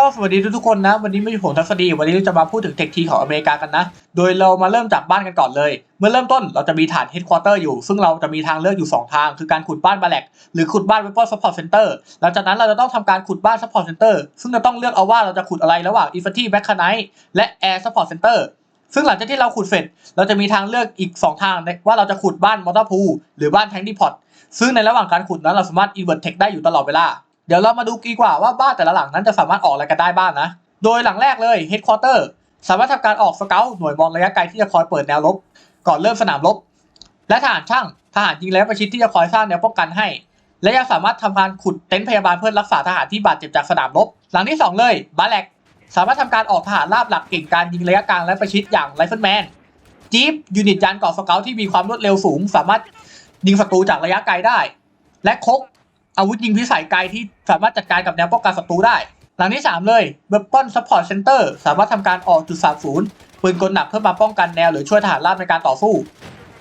ก็สวัสดีทุกๆคนนะ วันนี้ไม่มีผมทัศดี วันนี้เราจะมาพูดถึงเทคทีของอเมริกากันนะ โดยเรามาเริ่มจากบ้านกันก่อนเลย เมื่อเริ่มต้นเราจะมีฐานเฮดควอเตอร์อยู่ ซึ่งเราจะมีทางเลือกอยู่ 2 ทาง คือการขุดบ้านบาแลกหรือขุดบ้านเวปอนซัพพอร์ตเซ็นเตอร์หลังจากนั้นเราจะต้องทำการขุดบ้านซัพพอร์ตเซ็นเตอร์ซึ่งจะต้องเลือกเอาว่าเราจะขุดอะไรระหว่างอินฟัตตี้แบ็คคาไนและแอร์ซัพพอร์ตเซ็นเตอร์ซึ่งหลังจากที่เราขุดเสร็จ เราจะมีทางเลือกอีก 2 ทางว่าเราจะขุดบ้านมอเตอร์พูหรือบ้านแทงดีพอตซึ่งในระหว่างการขุดนั้นเราสามารถอินเวอร์เทคได้อยู่ตลอดเวลา เดี๋ยวเรามาดูดีกว่าว่าบ้านแต่ละหลังนั้นจะสามารถออกอะไรกันได้บ้างนะ โดยหลังแรกเลย Headquarter สามารถทำการออกสเกลหน่วยมองระยะไกลที่จะคอยเปิดแนวรบก่อนเริ่มสนามรบ และทหารช่างทหารยิงแล้วประชิดที่จะคอยสร้างแนวป้องกันให้ และยังสามารถทำการขุดเต็นท์พยาบาลเพื่อรักษาทหารที่บาดเจ็บจากสนามรบ หลังที่ 2 เลยบาแลกสามารถทำการออกทหารราบหลักเก่งการยิงระยะกลางและประชิดอย่างไรเฟิลแมนจี๊ปยูนิตยานกาะสเกลที่มีความรวดเร็วสูง สามารถยิงศัตรูจากระยะไกลได้ และคก อาวุธยิงพิสัยไกลที่สามารถจัดการกับแนวป้องกันศัตรูได้ หลังที่ 3 เลย Weapon Support Center สามารถทำการออกจุด30ปืนกลหนักเพื่อมาป้องกันแนวหรือช่วยทหารราบในการต่อสู้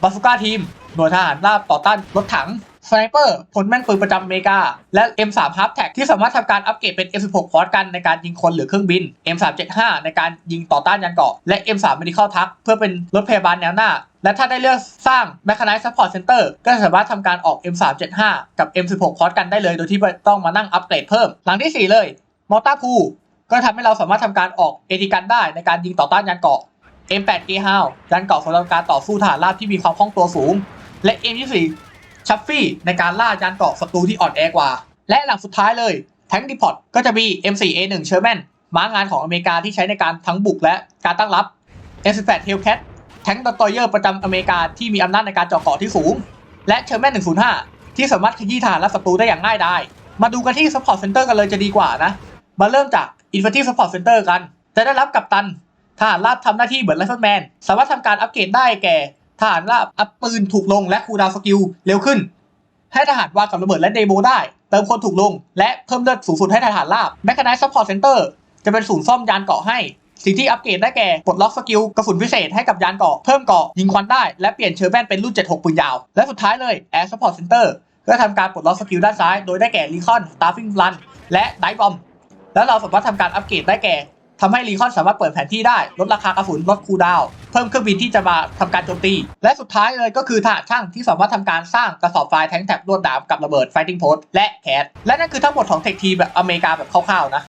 บา z ูก้าทีมหน่วยทหารราบต่อต้านรถถังสไนเปอร์ผลแม่นปืนประจำอเมริกา และ M3 Half Tag ที่สามารถทำการอัปเกรดเป็น M16 คอร์สกันในการยิงคนหรือเครื่องบิน M375 ในการยิงต่อต้านยานเกราะ และ M3 Medical Truck เพื่อเป็นรถพยาบาลแนวหน้า และถ้าได้เลือกสร้าง Mechanized Support Center ก็สามารถทำการออก M375 กับ M16 คอร์สกันได้เลย โดยที่ไม่ต้องมานั่งอัปเกรดเพิ่ม หลังที่ 4 เลย มอต้าพูก็ทำให้เราสามารถทำการออกเอติกันได้ในการยิงต่อต้านยานเกราะ M8 A h o u ยานเกราะสำหรับการต่อสู้ทหารราบที่มีความคล่องตัวสูง และ M24 ชัฟฟี่ในการล่ายานเกราะศัตรูที่อ่อนแอกว่า และหลังสุดท้ายเลยแทงดิพอตก็จะมี M4A1 เชอร์แมนม้างานของอเมริกาที่ใช้ในการทั้งบุกและการตั้งรับ M18 Hellcat แทงดอตเยอร์ประจำอเมริกาที่มีอำนาจในการเจาะเกาะที่สูง และเชอร์แมน105 ที่สามารถขยี้ทหารและศัตรูได้อย่างง่ายดายมาดูกันที่ Support Center กันเลยจะดีกว่านะ มาเริ่มจาก Infantry Support Center กัน จะได้รับกัปตันทหารราบทำหน้าที่เหมือนไรเฟิลแมนสามารถทำการอัปเกรดได้แก่ทหารราบอัพปืนถูกลงและคูดาวสกิลเร็วขึ้น ให้ทหารวางกับระเบิดและเดโมได้ เติมคนถูกลง และเพิ่มเลือดสูงสุดให้ทหารราบ Mechanized Support Center จะเป็นศูนย์ซ่อมยานเกาะให้ สิ่งที่อัปเกรดได้แก่ปลดล็อกสกิลกระสุนพิเศษให้กับยานเกาะเพิ่มเกาะยิงควันได้และเปลี่ยนเชอร์แบนเป็นรุ่น 76 ปืนยาว และสุดท้ายเลย Air Support Center ก็ทำการปลดล็อกสกิลด้านซ้าย โดยได้แก่ Recon Starving Run และ Dive Bomb แล้วเราสามารถทำการอัปเกรดได้แก่ทำให้รีคอนสามารถเปิดแผนที่ได้ลดราคากระสุนลดคูลดาวน์เพิ่มเครื่องบินที่จะมาทำการโจมตี และสุดท้ายเลยก็คือทหารช่างที่สามารถทำการสร้างกระสอบทรายแทงแท็บลวดดามกับระเบิด Fighting Post และแคสและนั่นคือทั้งหมดของเทคทีแบบอเมริกาแบบคร่าวๆนะ